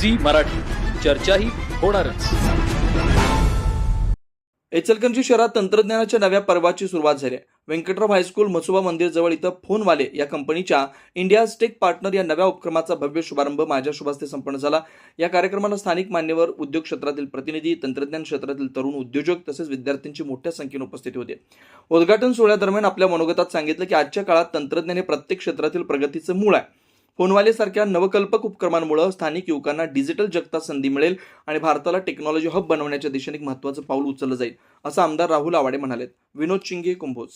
Zee Marathi. चर्चाही होणारच. इचलकरंजी शहरात तंत्रज्ञानाच्या नव्या पर्वाची सुरुवात झाली आहे. व्यंकटराव हायस्कूल मसुबा मंदिर जवळ इथं फोनवाले या कंपनीच्या इंडिया टेक पार्टनर या नव्या उपक्रमाचा भव्य शुभारंभ माझ्या शुभास्ते संपन्न झाला. या कार्यक्रमाला स्थानिक मान्यवर उद्योग क्षेत्रातील प्रतिनिधी तंत्रज्ञान क्षेत्रातील तरुण उद्योजक तसेच विद्यार्थ्यांची मोठ्या संख्येने उपस्थिती होती. उद्घाटन सोहळ्यादरम्यान आपल्या मनोगतात सांगितलं की आजच्या काळात तंत्रज्ञान हे प्रत्येक क्षेत्रातील प्रगतीचं मूळ आहे. फोनवाले सारख्या नवकल्पक उपक्रमांमुळे स्थानिक युवकांना डिजिटल जगतात संधी मिळेल आणि भारताला टेक्नॉलॉजी हब बनवण्याच्या दिशेने एक महत्वाचं पाऊल उचललं जाईल असं आमदार राहुल आवाडे म्हणालेत. विनोद शिंगे कुंभोज.